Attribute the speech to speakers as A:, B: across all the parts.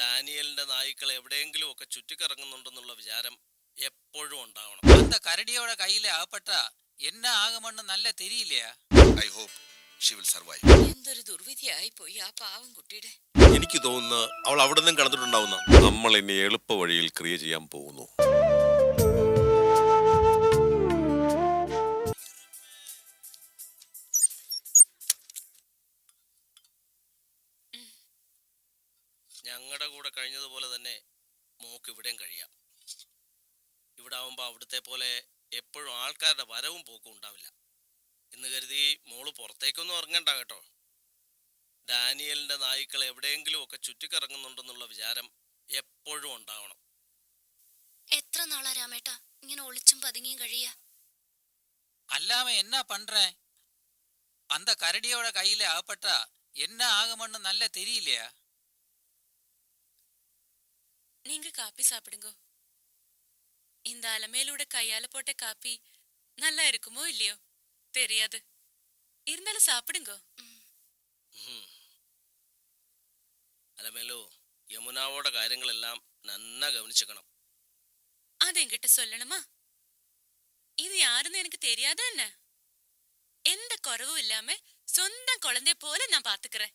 A: ഡാനിയലിന്റെ നായ്ക്കൾ എവിടെയെങ്കിലും ഒക്കെ ചുറ്റിക്കറങ്ങുന്നുണ്ടെന്നുള്ള വിചാരം എപ്പോഴും ഉണ്ടാവണം.
B: അന്ത കരടിയോടെ കയ്യിലെ ആപ്പെട്ട എന്നാ ആകുമെന്ന് നല്ല തിരിയില്ല
C: ഐ ഹോപ്പ് വിൽ സർവൈവ്
D: എന്തൊരു ദുർവിധിയായി പോയി ആ പാവം കുട്ടിയുടെ.
E: എനിക്ക് തോന്നുന്നു അവൾ അവിടെ നിന്നും കടന്നിട്ടുണ്ടാവുന്ന നമ്മൾ ഇനി എളുപ്പ വഴിയിൽ ക്രിയ ചെയ്യാൻ പോകുന്നു.
A: ആവുമ്പോൾ അവിടുത്തെ പോലെ എപ്പോഴും ആൾക്കാരുടെ വരവും പോക്കും ഉണ്ടാവില്ല എന്ന് കരുതി മോള് പുറത്തേക്കൊന്നും ഇറങ്ങണ്ട കേട്ടോ ഡാനിയലിന്റെ നായ്ക്കൾ എവിടെയെങ്കിലും ഒക്കെ ചുറ്റിക്കറങ്ങുന്നുണ്ടെന്നുള്ള വിചാരം എപ്പോഴും ഉണ്ടാവണം
F: എത്ര നാളാ രാമേട്ട ഇങ്ങനെ ഒളിച്ചും പതുങ്ങിയും കഴിയ
B: அல்லாம என்ன பண்றேன் அந்த கரடியோட கையில அகப்பட்டா என்ன ஆகும்னு நல்ல தெரியலையா
D: நீங்க காப்பி சாப்பிடுங்க இந்த அலமையிலூட கையால போட்ட காப்பி நல்லா இருக்குமோ இல்லையோ தெரியாது இருந்தாலும் சாப்பிடுங்க
A: ഉം. അലമേലു യമുനാവോടെ കാര്യങ്ങളെല്ലാം നന്ന ഗവനിച്ചേക്കണം
D: அது என்கிட்ட சொல்லணுமா இது யாருன்னு எனக்கு தெரியாத என்ன எந்த குறவும் இல்லாம சொந்தம் குழந்தை போல நான் பாத்துக்கிறேன்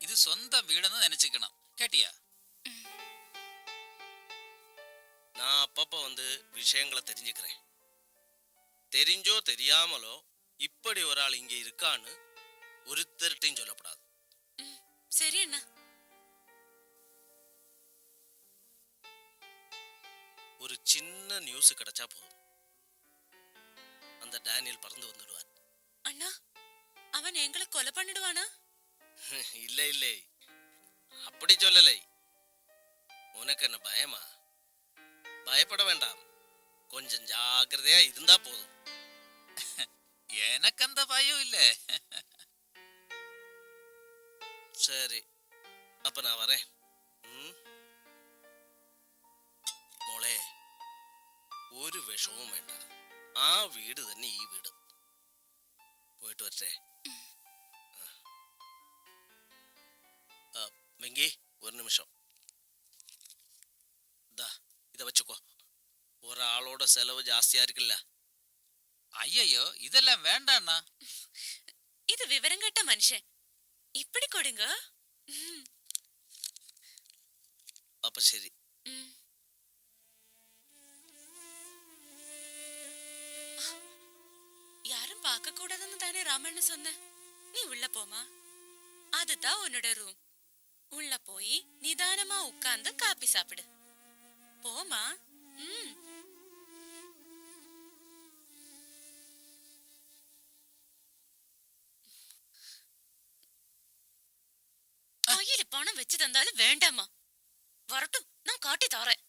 B: இது சொந்த வீடுன்னு நினைச்சுக்கணும் கேட்டியா?
A: நான் அப்பப்போ வந்து விஷயங்களை தெரிஞ்சுக்கிறேன். தெரிஞ்சோ தெரியாமலோ இப்படி ஒரு ஆள் இங்கே இருக்கான்னு ஒருத்தர்கிட்டையும் சொல்லப்படாது.
D: சரி அண்ணா.
A: ஒரு சின்ன நியூஸ் கிடைச்சா போதும். அந்த டேனியல் பறந்து வந்துடுவார்.
D: அண்ணா அவன் எங்களை கொலை பண்ணிடுவானா?
A: இல்லை இல்லை. அப்படி சொல்லலை உனக்கு என்ன பயமா பயப்பட வேண்டாம் கொஞ்சம் ஜாக்கிரதையா இருந்தா போதும்
B: எனக்கு அந்த பயம் இல்ல
A: சரி அப்ப நான் வரேன் ம்? മോളെ ഒരു വിഷമവും വേണ്ട ആ വീട് തന്നെ ഈ വീട് പോയിട്ട് വരട്ടെ வெங்கி ஒரு நிமிஷம். தா இதை வச்சுக்கோ. ஒரு ஆளோட செலவு ஜாஸ்தியா இருக்குல்ல.
B: ஐயையோ இதெல்லாம் வேண்டாண்ணா.
D: இது விவரம் விவரங்கட்ட மனுஷன். இப்படி கொடுங்க.
A: அப்ப சரி.
D: யாரும் பார்க்க கூடாதுன்னு தானே ராமன்னு சொன்ன? நீ உள்ள போமா அதுதான் உன்னோட ரூம் உள்ள போய் நிதானமா உட்கார்ந்து காப்பி சாப்பிடு. போமா ம். கையில பணம் வச்சு தந்தாலும் வேண்டாமா வரட்டும் நான் காட்டி தரேன்.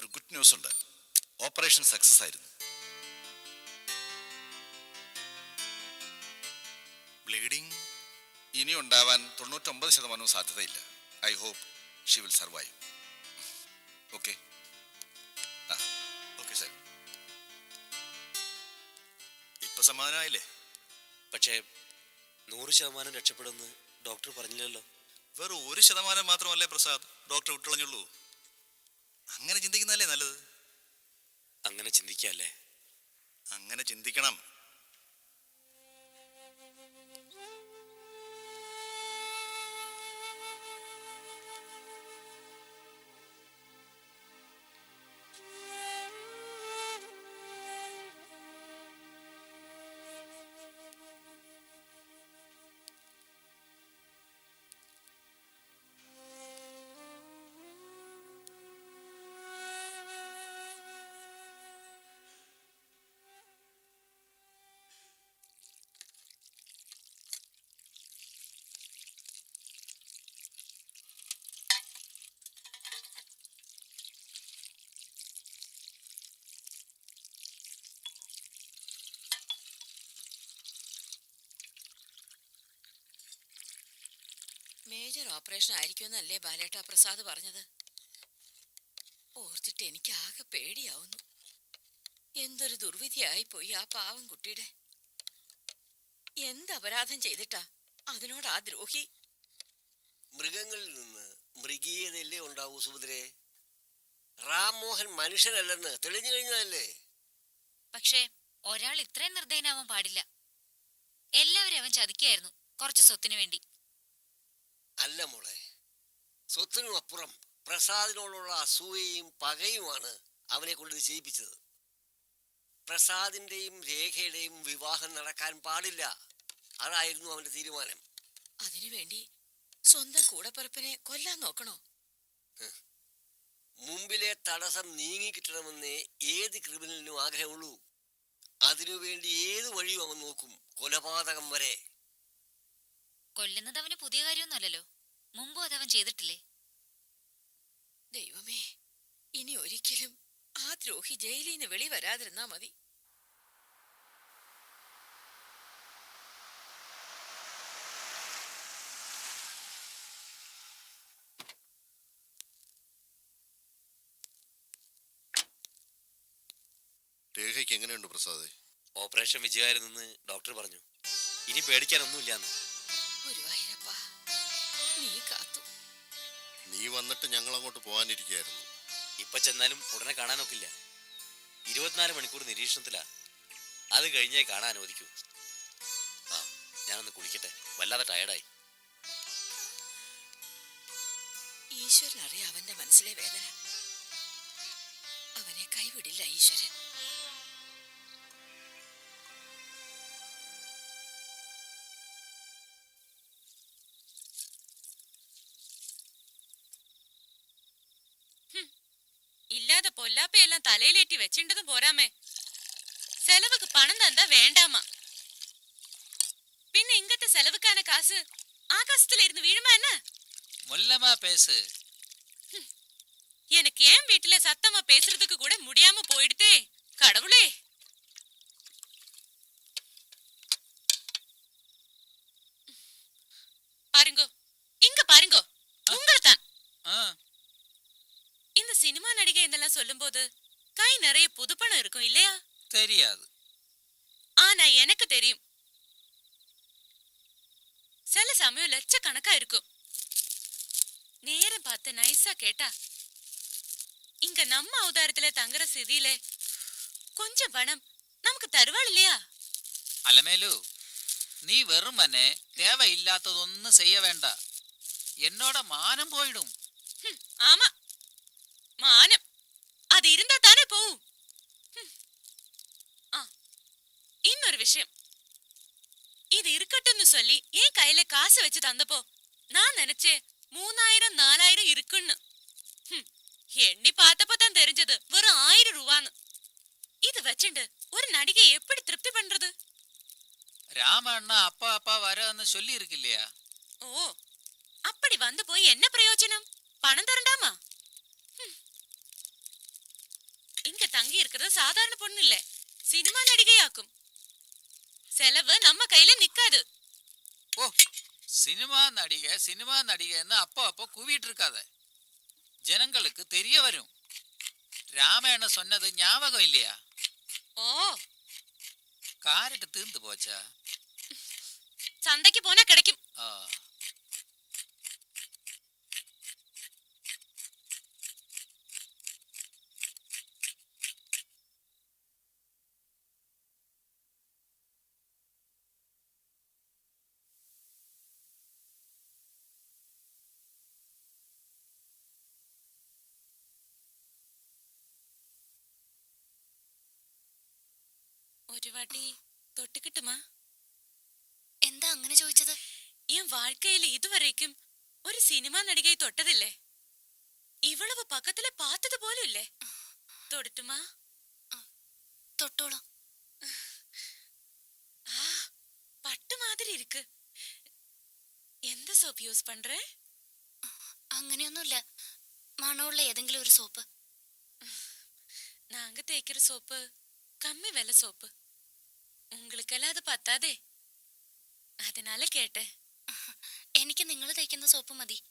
C: ഒരു ഗുഡ് ന്യൂസ് ഉണ്ട്. ഓപ്പറേഷൻ സക്സസ് ആയിരുന്നു. ബ്ലീഡിംഗ് ഇനി ഉണ്ടാവാൻ തൊണ്ണൂറ്റൊമ്പത് ശതമാനവും സാധ്യതയില്ല. I hope she will survive okay ആ ഓക്കെ സാർ
G: ഇപ്പൊ സമാധാനമായില്ലേ?
H: പക്ഷേ നൂറ് ശതമാനം രക്ഷപ്പെടുമെന്ന് ഡോക്ടർ പറഞ്ഞില്ലല്ലോ.
G: വെറും ഒരു ശതമാനം മാത്രമല്ലേ പ്രസാദ്? ഡോക്ടർ വിട്ടുകളഞ്ഞുള്ളൂ അങ്ങനെ ചിന്തിക്കുന്നതല്ലേ നല്ലത്?
H: അങ്ങനെ ചിന്തിക്കാല്ലേ?
G: അങ്ങനെ ചിന്തിക്കണം.
I: മേജർ ഓപ്പറേഷൻ ആയിരിക്കുമെന്നല്ലേ ബാലേട്ട പ്രസാദ് പറഞ്ഞത്? ഓർത്തിട്ട് എനിക്ക് ആകെ പേടിയാവുന്നു. എന്തൊരു ദുർവിധിയായി പോയി ആ പാവം കുട്ടിയുടെ. എന്ത് അപരാധം ചെയ്തിട്ടാ അതിനോട് ആ ദ്രോഹി?
J: മൃഗങ്ങളിൽ നിന്ന് മൃഗീയതയല്ലേ ഉണ്ടാവൂ സുഭദ്രേ? റാം മോഹൻ മനുഷ്യനല്ലെന്ന് തെളിഞ്ഞു കഴിഞ്ഞതല്ലേ?
F: പക്ഷേ ഒരാൾ ഇത്രയും നിർദ്ദയനാവാൻ പാടില്ല. എല്ലാവരും അവൻ ചതിക്കായിരുന്നു കുറച്ച് സ്വത്തിനു വേണ്ടി.
J: അല്ല മോളെ. സ്വത്തിനും അപ്പുറം പ്രസാദിനോടുള്ള അസൂയയും പകയുമാണ് അവനെ കൊണ്ട് ചെയ്യിപ്പിച്ചത്. പ്രസാദിന്റെയും രേഖയുടെയും വിവാഹം നടക്കാൻ പാടില്ല. അതായിരുന്നു അവന്റെ തീരുമാനം.
I: അതിനുവേണ്ടി സ്വന്തം കൂടപ്പറപ്പിനെ കൊല്ലാൻ നോക്കണോ?
J: മുമ്പിലെ തടസ്സം നീങ്ങിക്കിട്ടണമെന്നേ ഏത് ക്രിമിനലിനും ആഗ്രഹമുള്ളൂ. അതിനുവേണ്ടി ഏത് വഴിയും അവൻ നോക്കും. കൊലപാതകം വരെ.
F: കൊല്ലുന്നത് അവന് പുതിയ കാര്യമൊന്നുമല്ലല്ലോ. മുമ്പും അതവൻ ചെയ്തിട്ടില്ലേ?
I: ദൈവമേ ഇനി ഒരിക്കലും ആ ദ്രോഹി ജയിലിൽ നിന്ന് വെളി വരാതിരുന്നാ മതി.
E: രേഖയ്ക്ക് എങ്ങനെയുണ്ട് പ്രസാദ്?
H: ഓപ്പറേഷൻ വിജയമായിരുന്നെന്ന് ഡോക്ടർ പറഞ്ഞു. ഇനി പേടിക്കാനൊന്നുമില്ലാന്ന്.
I: ഗുരുവായൂരപ്പ നീ കാത്തു.
E: നീ വന്നിട്ട് ഞങ്ങൾ അങ്ങോട്ട് പോകാനിരിക്കുകയായിരുന്നു.
H: ഇപ്പൊ ചെന്നാലും ഉടനെ കാണാനൊക്കില്ല. ഇരുപത്തിനാല് മണിക്കൂർ നിരീക്ഷണത്തിലാ. അത് കഴിഞ്ഞേ കാണാൻ അനുവദിക്കൂ. ആ ഞാനൊന്ന് കുളിക്കട്ടെ. വല്ലാതെ ടയർഡായി
I: ഈശ്വരൻ അറിയാം അവന്റെ മനസ്സിലെ വേദന. അവനെ കൈവിടില്ല ഈശ്വരൻ.
D: തലയിലേറ്റി വെച്ചിണ്ടതും പോരാമേ செலவுக்கு பணம் தந்தா வேண்டாமா பின்ன இங்கத்த செலவுக்கான காசு ஆகாசத்துல இருந்து விழுமா என்ன
B: முல்லமா பேசு
D: எனக்கு ஏன் வீட்டுல சத்தமா பேசுறதுக்கு கூட முடியாம போயிடுதே கடவுளே பாருங்கோ இங்க பாருங்கோ உங்களைத்தான்
B: ஆ,
D: இந்த சினிமா நடிகை இதெல்லாம் சொல்லும்போது கை நிறைய புது பணம் இருக்கும் இல்லையா
B: தெரியாது
D: ஆனா எனக்கு தெரியும் சில சமயம் லட்சக்கணக்கா இருக்கும் நேரம் பார்த்து நைஸா கேட்டா இங்க நம்ம அவதாரத்துல தங்குற சிதியில கொஞ்சம் பணம் നമുക്ക് തരുവാളില്ലയാ
B: അലമേലു നീ വെറും തന്നെ തേവയില്ലാത്തതൊന്നും ചെയ്യ വേണ്ട എന്നോട് മാനം പോയിടും
D: ആമാ മാനം அது இருந்தா தானே போகும் இன்னொரு விஷயம். இது இருக்கட்டும்னு சொல்லி என் கையில காசு வச்சு தந்தப்போ நான் நினைச்சேன் மூணாயிரம் நாலாயிரம் இருக்குன்னு. எண்ணி பார்த்தப்போ தான் தெரிஞ்சது வெறும் ஆயிரம் ரூபான்னு. இது வச்சுண்டு ஒரு நடிகை எப்படி திருப்தி பண்றது?
B: ராமண்ணா அப்பா அப்பா வரன்னு சொல்லி இருக்கு இல்லையா?
D: ஓ அப்படி வந்து போய் என்ன பிரயோஜனம்? பணம் தரண்டாமா? தங்கி இருக்கிறது சாதாரண பொண்ணு இல்ல. சினிமா நடிகையாக்கும். செலவு நம்ம கையில நிக்காது.
B: ஓ சினிமா நடிகை சினிமா நடிகைன்னு அப்போ அப்போ கூவிட்டு இருக்காத. ஜனங்களுக்கு தெரிய வரும். ராமாயண சொன்னது ஞாபகம் இல்லையா?
D: ஓ.
B: காரட்டு தீர்ந்து போச்சா?
D: சந்தைக்கு போனா கிடைக்கும்.
B: ஆ.
D: ഒരു വാട്ടി തൊട്ട് കിട്ടുമാ
F: എന്താ അങ്ങനെ ചോദിച്ചത്?
D: ഞാൻ വാഴ്ക്കയിൽ ഇതുവരേക്കും ഒരു സിനിമ നടികയെ തൊട്ടതില്ലേ? ഇവളവ് പക്കത്തിലെ പാത്തത് പോലും ഇല്ലേ തൊടട്ടുമാ
F: തൊട്ടോളൂ.
D: ആ പട്ട് മാതിരി ഇരിക്ക്. എന്താ സോപ്പ് യൂസ് പണ്ടേ
F: അങ്ങനെയൊന്നുമില്ല. മണമുള്ള ഏതെങ്കിലും ഒരു സോപ്പ്.
D: നാങ്ക തേക്കിற സോപ്പ് കമ്മി വില സോപ്പ്. ഉങ്ങൾക്കെല്ലാം അത് പത്താതെ അതിനാലെ കേട്ടെ.
F: എനിക്ക് നിങ്ങൾ തയ്ക്കുന്ന സോപ്പ് മതി.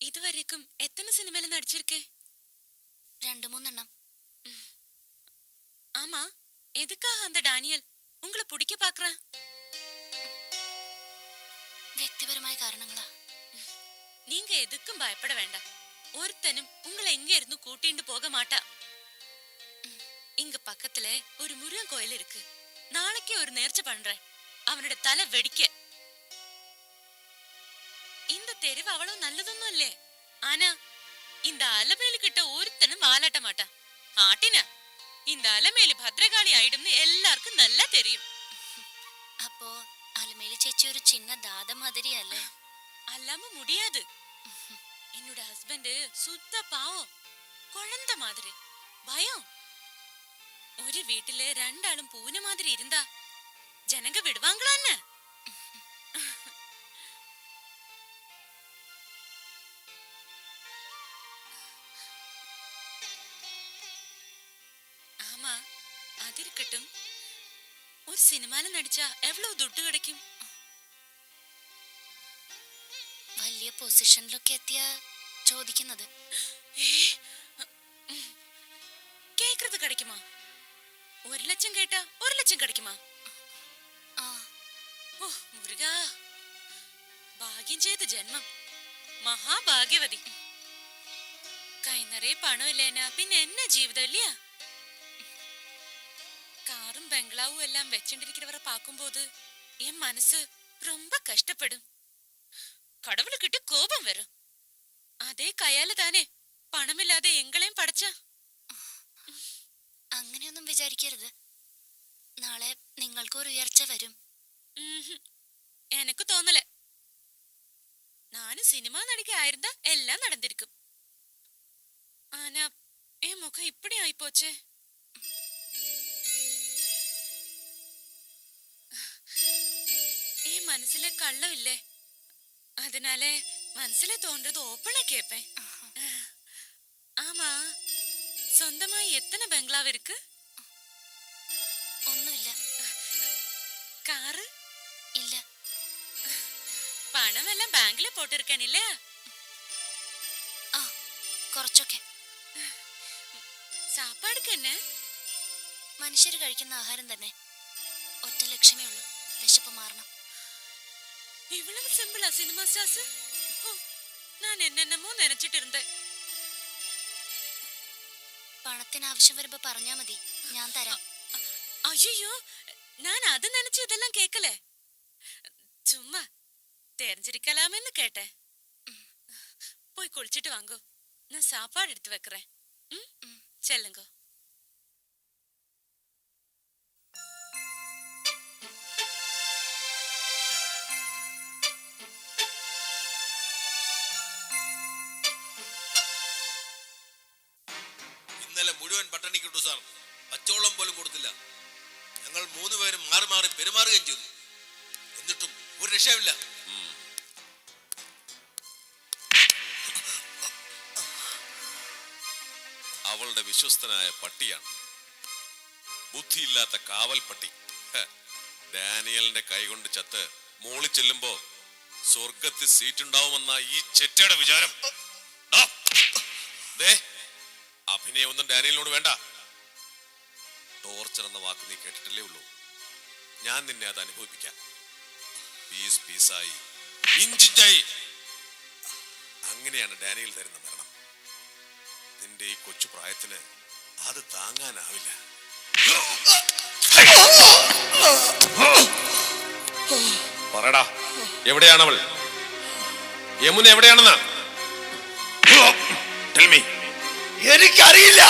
D: ഇതുവരേക്കും എത്ര സിനിമയിൽ നടിച്ചിരിക്കേ?
F: രണ്ടു മൂന്നെണ്ണം.
D: ആമാ എതുക്കാ അന്ത ഡാനിയൽ? ഉങ്ങളെ പുടിക്ക പാക്ര.
F: വ്യക്തിപരമായ കാരണങ്ങളാ.
D: നിങ്ങൾ എതുക്കും ഭയപ്പെട വേണ്ട. ഒരുത്തനും ഉങ്ങളെ എങ്ങായിരുന്നു കൂട്ടിണ്ട് പോക മാട്ടാ. இங்க பக்கத்துல ஒரு முருகன் கோயில் இருக்கு நாளைக்கு ஒரு நேர்ச்சை பண்றேன் அவனோட தலை வெடிக்க இந்த தெருவு அவ்வளவு நல்லதொன்னும் இல்லே ஆனா இந்த அலமேலு கிட்ட ஒருத்தனும் வாலாட்ட மாட்டான் ஆட்டின இந்த அலமேலு பத்ரகாளி ஆயிடும்னு எல்லாருக்கும் நல்லா தெரியும்
F: അപ്പോ അലമേലി ചേച്ചി ഒരു ചിന്ന ദാത മാതിരിയല്ലേ
D: அல்லாம முடியாது என்னோட ஹஸ்பண்ட் சுத்த பாவம் குழந்த மாதிரி பயம் ഒരു വീട്ടിലെ രണ്ടാളും പൂനെ മാതിരി ഇരുന്താ ജനങ്ങ വിടുവാങ്കളന്നെ ആമാ അതിരിക്കട്ടും ഒരു സിനിമയിലും നടിച്ചാ എവ്വളോ ദുട്ട് കിടക്കും.
F: വലിയ പൊസിഷനിലൊക്കെ എത്തിയാ ചോദിക്കുന്നത്.
D: ഏ ஒரு லட்சம் கேட்டா ஒரு லட்சம் கிடைக்குமா
F: ആ
D: ഓ മുരുകാ ഭാഗ്യം ചെയ്ത ജന്മം മഹാഭാഗ്യവതി കൈ നിറയെ പണം ഇല്ലേനാ പിന്നെ എന്നാ ജീവിതം ഇല്ലയാ കാറും ബംഗ്ലാവും എല്ലാം വെച്ചിട്ടിരിക്കുന്നവരെ പാക്കുമ്പോത് എൻ മനസ്സ് ரொம்ப കഷ്ടപ്പെടും കടവുള് കിട്ടി കോപം വരും അതേ കയാല് താനെ പണമില്ലാതെ എങ്ങളെയും പടച്ച
F: അങ്ങനെയൊന്നും വിചാരിക്കരുത്. നാളെ നിങ്ങൾക്ക് ഉയർച്ച വരും.
D: എനക്ക് തോന്നൽ. നാനും സിനിമ നടിക്കായിരുന്ന എല്ലാം നടന്നിരിക്കും. ആന ഏ മുഖം ഇപ്പടി ആയിപ്പോച്ചേ ഈ മനസ്സിലെ കള്ളമില്ലേ? അതിനാലെ മനസ്സിലെ തോന്നുന്നത് ഓപ്പണാ കേപ്പേ ആമാ
F: സ്വന്തമായി
D: എത്ര
F: ബംഗ്ലാവ്
D: பணம் எல்லாம் பேங்க்ல போட்டிருக்கேன் இல்லையா
F: ആ കുറച്ചൊക്കെ
D: சாப்பாடுக்கு என்ன
F: മനുഷ്യർ കഴിക്കുന്ന ആഹാരം തന്നെ ഒറ്റ ലക്ഷ്യമേ ഉള്ളൂ വിശപ്പ് മാറണം
D: இவ்வளவு சிம்பிளா சினிமா ஸ்டார்ஸ் ஓ, நான் என்னென்னமோ நினைச்சிட்டு இருந்தேன்
F: പണത്തിന് ആവശ്യം വരുമ്പോ പറഞ്ഞാ മതി ഞാൻ തരാം
D: ஐயோ நான் அது நினைச்சு இதெல்லாம் கேட்கல சும்மா தெரிஞ்சிருக்கலாமேன்னு கேட்டேன் போய் குளிச்சிட்டு வாங்கோ நான் சாப்பாடு எடுத்து வைக்கிறேன் ம்? செல்லுங்க
E: ഇന്നലെ മുഴുവൻ പട്ടണിക്കിട്ടു സാർ പച്ചവെള്ളം പോലും കൊടുത്തില്ല ഞങ്ങൾ മൂന്ന് പേരും മാറി മാറി പെരുമാറുകയും ചെയ്തു എന്നിട്ടും ഒരു രക്ഷയുമില്ല വിശ്വസ്തനായ പട്ടിയാണ്. ബുദ്ധിയില്ലാത്ത കാവൽ പട്ടി. ഡാനിയലിന്റെ കൈകൊണ്ട് ചത്ത് മോളി ചെല്ലുമ്പോ സ്വർഗത്തിൽ സീറ്റുണ്ടാവുമെന്ന ഈ ചെറ്റയുടെ വിചാരം. അഭിനയമൊന്നും ഡാനിയലിനോട് വേണ്ട. ടോർച്ചർ എന്ന വാക്ക് നീ കേട്ടിട്ടില്ലേ ഉള്ളൂ. ഞാൻ നിന്നെ അത് അനുഭവിപ്പിക്കാം. പീസ് പീസായി. ഇഞ്ചിഞ്ചായി. അങ്ങനെയാണ് ഡാനിയൽ തരുന്ന മരണം നിന്റെ ഈ കൊച്ചു പ്രായത്തിന് അത് താങ്ങാനാവില്ല. പറടാ എവിടെയാണവൾ? യമുന എവിടെയാണെന്ന്? Tell me.
J: എനിക്കറിയില്ല.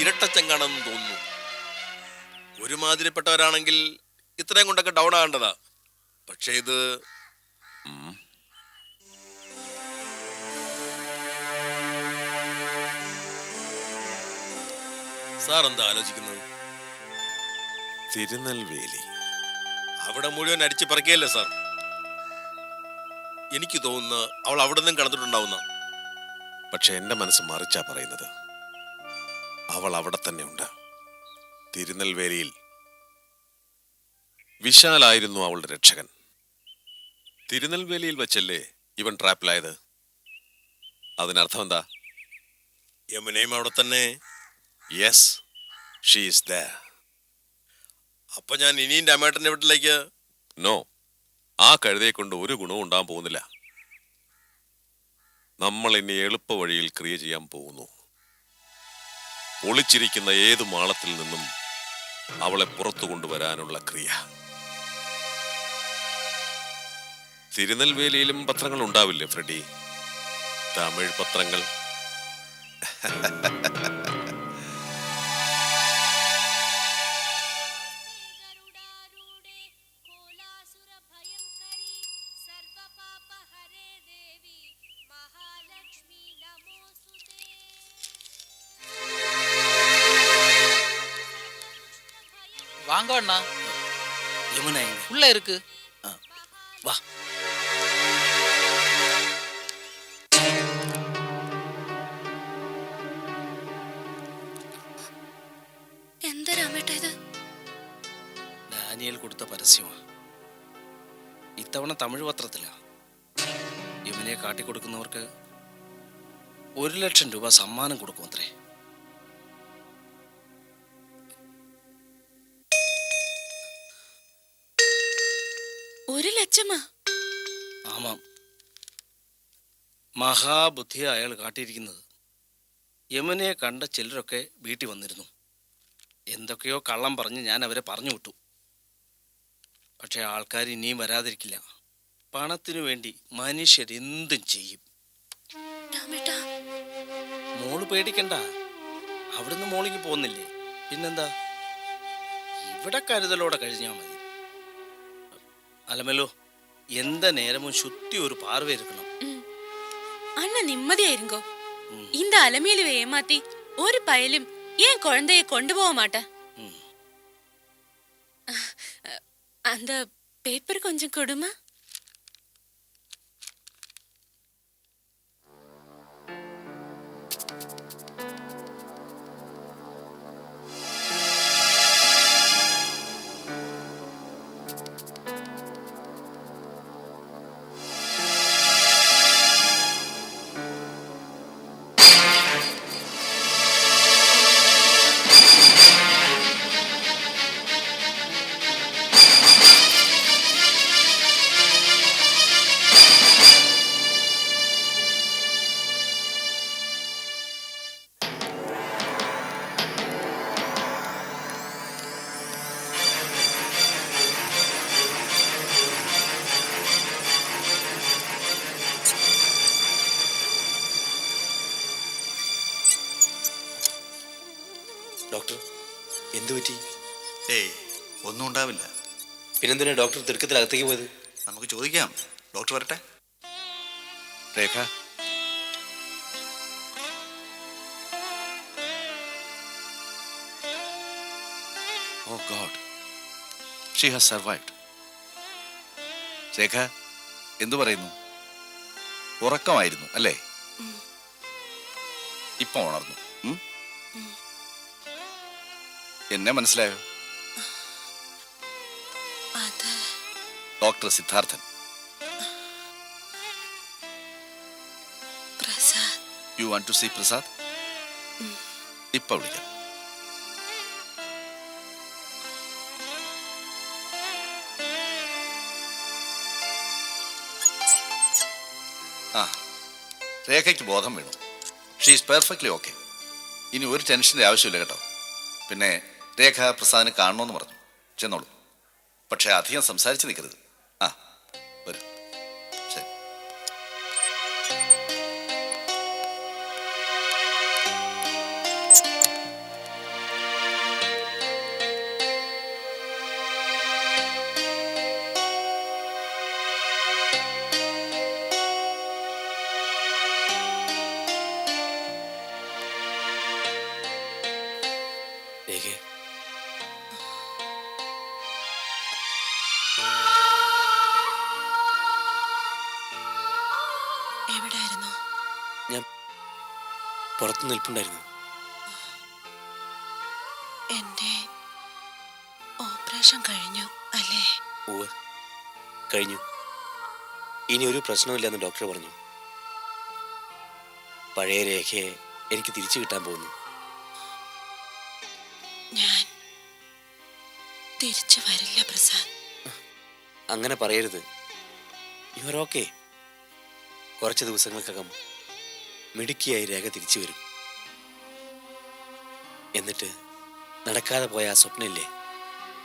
E: ഇരട്ടച്ചെങ്കാണെന്ന് തോന്നുന്നു. ഒരുമാതിരിപ്പെട്ടവരാണെങ്കിൽ ഇത്രയും കൊണ്ടൊക്കെ ഡൗൺ ആകേണ്ടതാ. പക്ഷേ ഇത്. സാർ എന്താ ആലോചിക്കുന്നത്? തിരുനെൽവേലി.
K: അവിടെ മുഴുവൻ അടിച്ചു പറക്കുകയല്ലേ സാർ? എനിക്ക് തോന്നുന്നു അവൾ അവിടെ നിന്നും കടന്നിട്ടുണ്ടാവുന്ന.
E: പക്ഷെ എന്റെ മനസ്സ് മറിച്ചാ പറയുന്നത്. അവൾ അവിടെ തന്നെ ഉണ്ട്. തിരുനെൽവേലിയിൽ. വിശാലായിരുന്നു അവളുടെ രക്ഷകൻ. തിരുനെൽവേലിയിൽ വെച്ചല്ലേ ഇവൻ ട്രാപ്പിലായത്? അതിനർത്ഥം എന്താ?
K: യമുനയും അവിടെ തന്നെ.
E: യെസ് ഷീസ് ദ
K: അപ്പൊ ഞാൻ ഇനിയും രാമേട്ടന്റെ വീട്ടിലേക്ക്?
E: നോ ആ കഴുതയെ കൊണ്ട് ഒരു ഗുണവും ഉണ്ടാകാൻ പോകുന്നില്ല. നമ്മൾ ഇനി എളുപ്പ വഴിയിൽ ക്രിയ ചെയ്യാൻ പോകുന്നു. ഒളിച്ചിരിക്കുന്ന ഏത് മാളത്തിൽ നിന്നും അവളെ പുറത്തു കൊണ്ടുവരാനുള്ള ക്രിയ? തിരുനെൽവേലിയിലും പത്രങ്ങൾ ഉണ്ടാവില്ലേ ഫ്രെഡി? തമിഴ് പത്രങ്ങൾ.
B: இருக்கு
A: വാ
D: എന്താ രാമേട്ട ഇത്
A: ഡാനിയൽ കൊടുത്ത പരസ്യമാണ് ഇത്തവണ തമിഴ് പത്രത്തിലാ യമുനയെ കാട്ടിക്കൊടുക്കുന്നവർക്ക് ഒരു ലക്ഷം രൂപ സമ്മാനം കൊടുക്കും അത്രേ ആമാം. മഹാബുദ്ധിയ അയാൾ കാട്ടിയിരിക്കുന്നത്. യമുനയെ കണ്ട ചിലരൊക്കെ വീട്ടിൽ വന്നിരുന്നു. എന്തൊക്കെയോ കള്ളം പറഞ്ഞ് ഞാൻ അവരെ പറഞ്ഞു വിട്ടു. പക്ഷേ ആൾക്കാർ ഇനിയും വരാതിരിക്കില്ല. പണത്തിനു വേണ്ടി മനുഷ്യരെന്തും ചെയ്യും. മോൾ പേടിക്കണ്ട. അവിടുന്ന് മോളിക്ക് പോകുന്നില്ലേ? പിന്നെന്താ? ഇവിടെ കരുതലോടെ കഴിഞ്ഞാൽ മതി. അലമല്ലോ எந்த நேரமும் சுத்தி ஒரு பார்வை இருக்கணும்.
D: அண்ணன் நிம்மதியா இருங்கோ. இந்த அலமையில ஏமாத்தி ஒரு பயலும் ஏன் குழந்தைய கொண்டு போக மாட்டேன். அந்த பேப்பர் கொஞ்சம் கொடுமா?
H: ഡോക്ടർ എന്തു പറ്റി?
G: ഏയ് ഒന്നും ഉണ്ടാവില്ല.
H: പിന്നെന്തിനാ ഡോക്ടർ തിടുക്കത്തിലകത്തേക്ക് പോയത്?
G: നമുക്ക് ചോദിക്കാം. ഡോക്ടർ വരട്ടെ.
C: Rekha. Oh god she has survived Rekha എന്തു പറയുന്നു? ഉറക്കമായിരുന്നു അല്ലേ? ഇപ്പൊ ഉണർന്നു. എന്നെ മനസ്സിലായോ? Doctor
D: Siddharthan.
C: You want to see Prasad? ഇപ്പൊ വിളിക്കാം. ആ രേഖയ്ക്ക് ബോധം വീണു. ഷീ ഈസ് പെർഫെക്റ്റ്ലി ഓക്കെ ഇനി ഒരു ടെൻഷന്റെ ആവശ്യമില്ല കേട്ടോ. പിന്നെ രേഖ പ്രസാദിനെ കാണണമെന്ന് പറഞ്ഞു. ചെന്നോളൂ. പക്ഷേ അധികം സംസാരിച്ച് നിൽക്കരുത്.
H: പുറത്തു നിൽപ്പുണ്ടായിരുന്നു
L: എന്റെ ഓപ്പറേഷൻ കഴിഞ്ഞു അല്ലേ?
H: ഉവ് കഴിഞ്ഞു. ഇനി ഒരു പ്രശ്നമില്ലെന്ന് ഡോക്ടർ പറഞ്ഞു. പഴയ രേഖയെ എനിക്ക് തിരിച്ചു കിട്ടാൻ പോകുന്നു.
L: ഞാൻ തിരിച്ചു വരില്ല പ്രസാദ്.
H: അങ്ങനെ പറയരുത്. Your okay. കുറച്ച് ദിവസങ്ങൾക്കകം മിടുക്കിയായി രേഖ തിരിച്ചു വരും. എന്നിട്ട് നടക്കാതെ പോയ ആ സ്വപ്നമില്ലേ?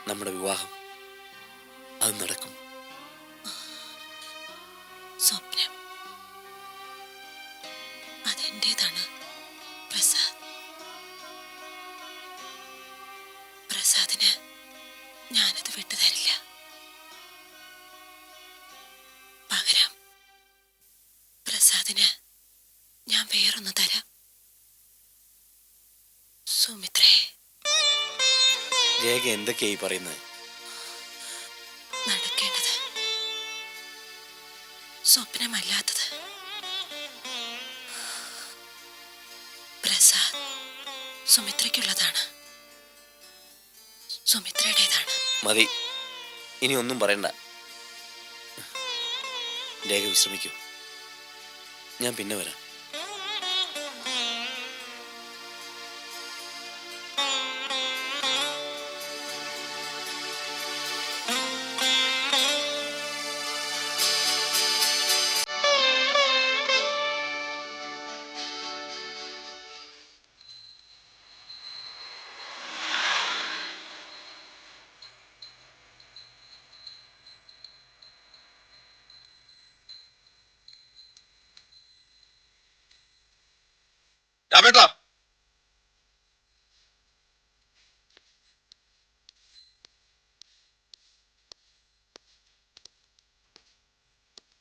H: നമ്മുടെ വിവാഹം. അത് നടക്കും.
L: സ്വപ്നം. അതെന്റേതാണ്? പ്രസാദ്. പ്രസാദിന് ഞാനത് വിട്ടുതരില്ല പകരം പ്രസാദിന് ഞാൻ വേറൊന്ന് തരാം.
H: രേഖ എന്തൊക്കെയായി പറയുന്നത്?
L: നടക്കേണ്ടത് സ്വപ്നമല്ലാത്തത്. പ്രസാദ് സുമിത്രയ്ക്കുള്ളതാണ്. സുമിത്രയുടേതാണ്.
H: മതി. ഇനി ഒന്നും പറയണ്ട. രേഖ വിശ്രമിക്കൂ. ഞാൻ പിന്നെ വരാം.
K: രാമേട്ടാ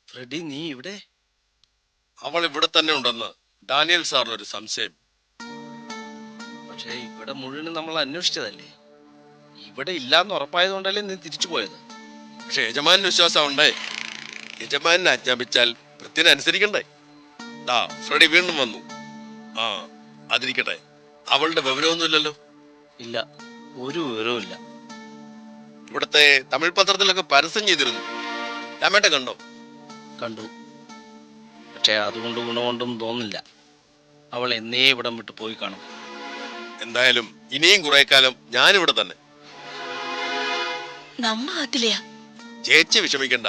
A: ഫ്രെഡി നീ ഇവിടെ?
K: അവൾ ഇവിടെ തന്നെ ഉണ്ടെന്ന് ഡാനിയൽ സാറിന് ഒരു സംശയം.
A: പക്ഷേ ഇവിടെ മുഴുവൻ നമ്മൾ അന്വേഷിച്ചതല്ലേ? ഇവിടെ ഇല്ലാന്ന് ഉറപ്പായതുകൊണ്ടല്ലേ നീ തിരിച്ചു പോയത്?
K: പക്ഷെ യജമാനന് വിശ്വാസം ഉണ്ടേ യജമാനെ ആജ്ഞാപിച്ചാൽ വൃത്തിനനുസരിക്കണ്ടേ ഫ്രെഡി വീണ്ടും വന്നു. ആ അതിരിക്കട്ടെ. അവളുടെ വിവരമൊന്നുമില്ലല്ലോ?
A: ഇല്ല ഒരു വിവരവും ഇല്ല.
K: ഇവിടുത്തെ തമിഴ് പത്രത്തിലൊക്കെ പരസ്യം ചെയ്തിരുന്നു. രാമേട്ട കണ്ടോ?
A: കണ്ടു. പക്ഷെ അതുകൊണ്ട് ഗുണമുണ്ടെന്ന് തോന്നില്ല അവൾ എന്നേ ഇവിടം വിട്ട് പോയി കാണും.
K: എന്തായാലും ഇനിയും കുറെ കാലം ഞാനിവിടെ തന്നെ.
L: നമ്മ അതിലെയാ
K: ചേച്ചി വിഷമിക്കണ്ട.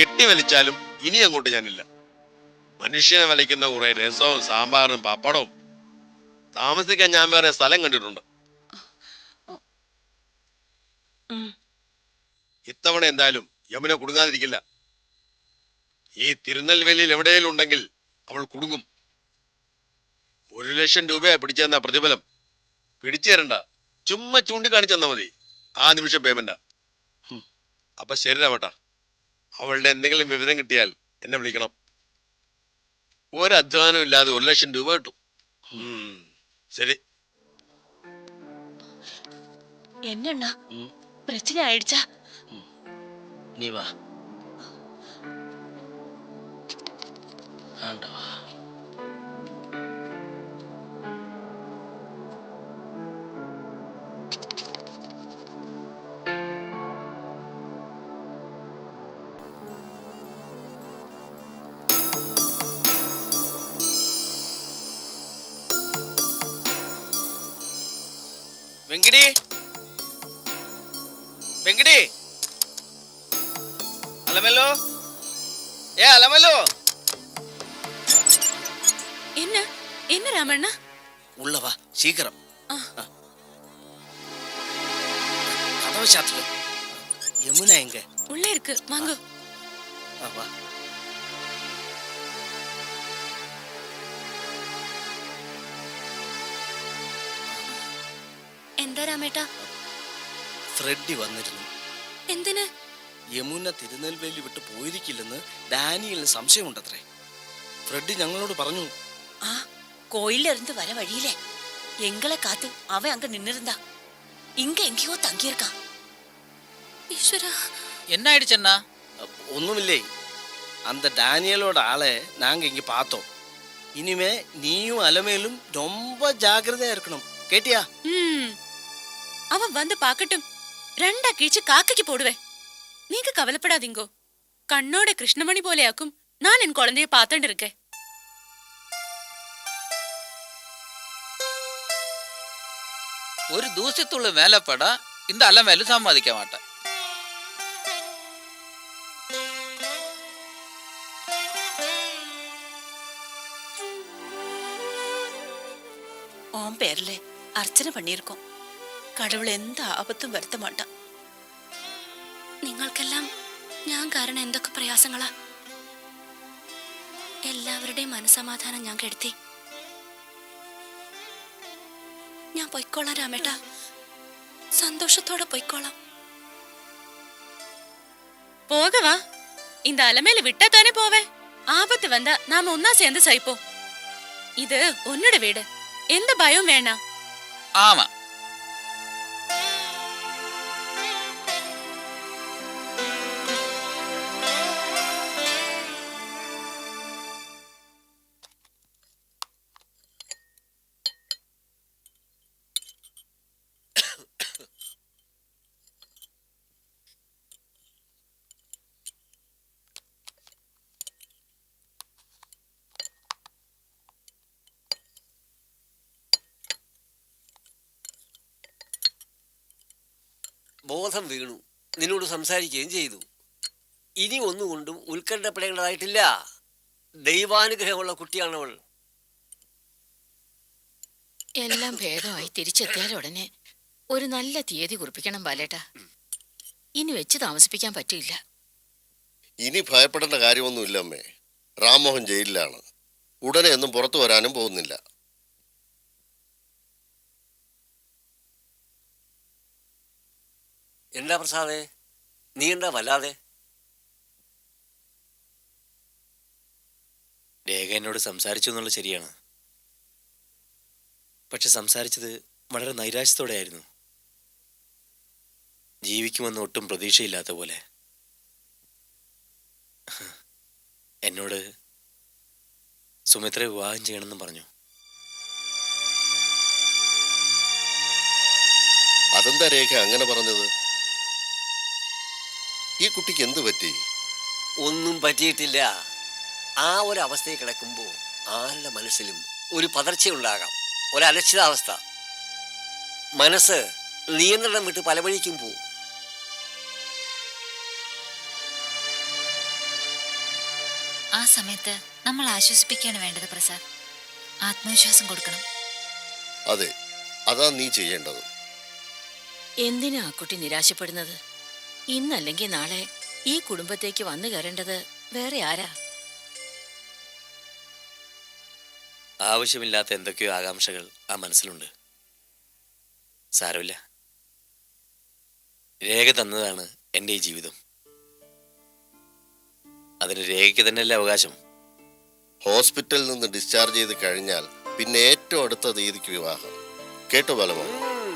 K: കെട്ടി വലിച്ചാലും ഇനി അങ്ങോട്ട് ഞാനില്ല. മനുഷ്യനെ വലിക്കുന്ന കുറെ രസവും സാമ്പാറും പപ്പടവും. താമസിക്കാൻ ഞാൻ വേറെ സ്ഥലം കണ്ടിട്ടുണ്ട്. ഇത്തവണ എന്തായാലും യമുന കുടുങ്ങാതിരിക്കില്ല. ഈ തിരുനെൽവേലിയിൽ എവിടെയെങ്കിലും ഉണ്ടെങ്കിൽ അവൾ കുടുങ്ങും. ഒരു ലക്ഷം രൂപയാ പിടിച്ചെന്ന പ്രതിഫലം. പിടിച്ചു തരണ്ട. ചുമ്മാ ചൂണ്ടിക്കാണിച്ചെന്നാ മതി. ആ നിമിഷം പേയ്മെന്റാ അപ്പൊ ശരി രാമേട്ടാ. അവളുടെ എന്തെങ്കിലും വിവരം കിട്ടിയാൽ എന്നെ വിളിക്കണം. ഒരു അധ്വാനം ഇല്ലാതെ ഒരു ലക്ഷം രൂപ കിട്ടും. ശരി.
L: എന്നാ പ്രശ്ന ആയിടിച്ചാ
A: നീ വാ. வெங்கடி. வெங்கடி. அலமேலு. ஏ அலமேலு.
D: என்ன? என்ன ராமண்ணா?
A: உள்ள வா சீக்கிரம். கதவை சாத்துக்கு யமுனா எங்க?
D: உள்ள இருக்கு. வாங்க.
A: வா.
D: രാമേട്ടാ
A: ഫ്രെഡി വന്നിരുന്നു
D: എന്തിന്
A: യമുന തിരുനെൽവേലി വിട്ട് പോയിരിക്കില്ലെന്ന് ഡാനിയലിന് സംശയമുണ്ടത്രേ ഫ്രെഡി ഞങ്ങളോട് പറഞ്ഞു
L: ആ கோயில்ல இருந்து வர வழியில எங்களை காத்து அவன் அங்க நின்னுருந்தா இங்க எங்கேயோ தங்கியிருக்கான்
D: ഈശ്വരാ
B: என்ன ஆயிடுச்சண்ணா
A: ஒன்றுமில்லை அந்த டேனியலோட ஆளை நாங்கள் இங்கே பார்த்தோம் இனிமே நீயும் அலமேலும் ரொம்ப ஜாக்கிரதையா இருக்கணும் கேட்டியா
D: ம். அவன் வந்து பாக்கட்டும் ரெண்டா கீழ்ச்சி காக்கைக்கு போடுவேன். நீங்க கவலைப்படாதீங்கோ. கண்ணோட கிருஷ்ணமணி போலேயாக்கும் நான் என் குழந்தைய பார்த்துட்டு இருக்கேன்.
B: ஒரு தூசத்துள்ள மேலப்படா இந்த அல்ல மேலும் சம்பாதிக்க
L: மாட்டேன். ஓம் பேர்ல அர்ச்சனை பண்ணியிருக்கோம். கடவுள் எந்த ஆபத்தும் வருத்த மாட்டான்
I: നിങ്ങൾക്കെല്ലാം ഞാൻ കാരണം എന്തൊക്കെ പ്രയാസങ്ങളാ എല്ലാവരുടെയും മനസമാധാനം ഞാൻ കെടുത്തി ഞാൻ പൊയ്ക്കോളാം രാമേട്ടാ സന്തോഷത്തോടെ പൊയ്ക്കോളാം
D: போகவா இந்த அலமேல விட்டா தானே போவே ஆபத்து வந்தா நாம ஒன்னா சேர்ந்து சைப்போம் இது உன்னோட வீடு எந்த பயம் வேணாம்
B: ആമാ
J: ബോധം വീണു. നിന്നോട് സംസാരിക്കുകയും ചെയ്തു. ഇനി ഒന്നുകൊണ്ടും ഉത്കണ്ഠപ്പെടേണ്ടതായിട്ടില്ല. ദൈവാനുഗ്രഹമുള്ള കുട്ടിയാണവൾ.
I: എല്ലാം ഭേദമായി തിരിച്ചെത്തിയാൽ ഉടനെ ഒരു നല്ല തീയതി കുറിപ്പിക്കണം ബാലേട്ടാ. ഇനി വെച്ച് താമസിപ്പിക്കാൻ പറ്റില്ല
M: ഇനി ഭയപ്പെടേണ്ട കാര്യമൊന്നുമില്ല അമ്മേ. റാംമോഹൻ ജയിലിലാണ്. ഉടനെ ഒന്നും പുറത്തു വരാനും പോകുന്നില്ല.
J: എന്താ പ്രസാദേ? നീ എന്താ വല്ലാതെ?
H: രേഖ എന്നോട് സംസാരിച്ചു എന്നുള്ളത് ശരിയാണ്. പക്ഷെ സംസാരിച്ചത് വളരെ നൈരാശ്യത്തോടെയായിരുന്നു. ജീവിക്കുമെന്ന് ഒട്ടും പ്രതീക്ഷയില്ലാത്ത പോലെ. എന്നോട് സുമിത്ര വിവാഹം ചെയ്യണമെന്നും പറഞ്ഞു.
M: അതെന്താ രേഖ അങ്ങനെ പറഞ്ഞത്? ഈ കുട്ടിക്ക് എന്ത് പറ്റി?
J: ഒന്നും പറ്റിയിട്ടില്ല. ആ ഒരു അവസ്ഥയിൽ കിടക്കുമ്പോൾ ആരുടെ മനസ്സിലും ഒരു പതർച്ചയുണ്ടാകാം ഒരു അലക്ഷിതാവസ്ഥ മനസ്സ് നിയന്ത്രണം വിട്ട് പല വഴിക്കും പോവും
I: ആ സമയത്ത് നമ്മൾ ആശ്വസിപ്പിക്കുകയാണ് വേണ്ടത് പ്രസാദ്. ആത്മവിശ്വാസം കൊടുക്കണം.
M: അതെ അതാ നീ ചെയ്യേണ്ടത്.
I: എന്തിനാ ആ കുട്ടി നിരാശപ്പെടുന്നത്? ഇന്നല്ലെങ്കിൽ നാളെ ഈ കുടുംബത്തേക്ക് വന്നു കയറേണ്ടത് വേറെ ആരാ?
H: ആവശ്യമില്ലാത്ത എന്തൊക്കെയോ ആകാംക്ഷകൾ ആ മനസ്സിലുണ്ട്. സാരമില്ല. രേഖ തന്നതാണ് എന്റെ ഈ ജീവിതം. അതിന് രേഖയ്ക്ക് തന്നെയല്ലേ അവകാശം?
M: ഹോസ്പിറ്റലിൽ നിന്ന് ഡിസ്ചാർജ് ചെയ്ത് കഴിഞ്ഞാൽ പിന്നെ ഏറ്റവും അടുത്ത തീയതിക്ക് വിവാഹം. കേട്ടോ ബലമോ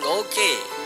J: ഓക്കേ.